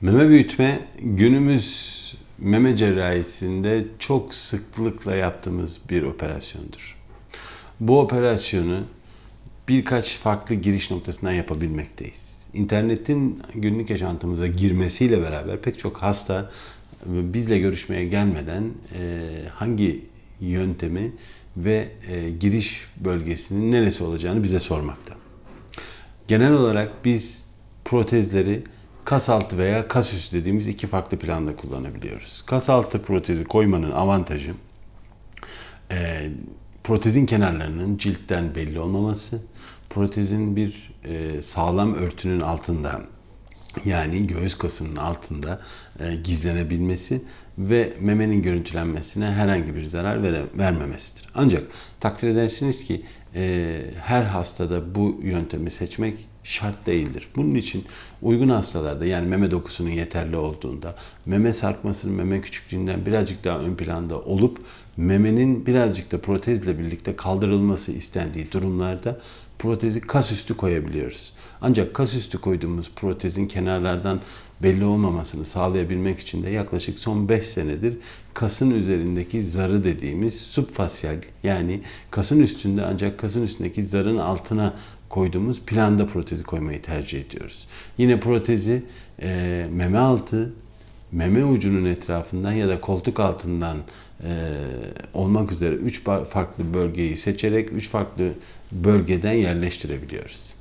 Meme büyütme günümüz meme cerrahisinde çok sıklıkla yaptığımız bir operasyondur. Bu operasyonu birkaç farklı giriş noktasından yapabilmekteyiz. İnternetin günlük yaşantımıza girmesiyle beraber pek çok hasta bizle görüşmeye gelmeden e, hangi yöntemi ve e, giriş bölgesinin neresi olacağını bize sormakta. Genel olarak biz protezleri kas altı veya kas üstü dediğimiz iki farklı planda kullanabiliyoruz. Kas altı protezi koymanın avantajı e, protezin kenarlarının ciltten belli olmaması, protezin bir e, sağlam örtünün altında yani göğüs kasının altında e, gizlenebilmesi ve memenin görüntülenmesine herhangi bir zarar vere, vermemesidir. Ancak takdir edersiniz ki e, her hastada bu yöntemi seçmek şart değildir. Bunun için uygun hastalarda yani meme dokusunun yeterli olduğunda, meme sarkmasının meme küçüklüğünden birazcık daha ön planda olup memenin birazcık da protezle birlikte kaldırılması istendiği durumlarda protezi kas üstü koyabiliyoruz. Ancak kas üstü koyduğumuz protezin kenarlardan belli olmamasını sağlayabilmek için de yaklaşık son 5 senedir kasın üzerindeki zarı dediğimiz subfasyal yani kasın üstünde ancak kasın üstündeki zarın altına koyduğumuz planda protezi koymayı tercih ediyoruz. Yine protezi e, meme altı, meme ucunun etrafından ya da koltuk altından e, olmak üzere üç farklı bölgeyi seçerek üç farklı bölgeden yerleştirebiliyoruz.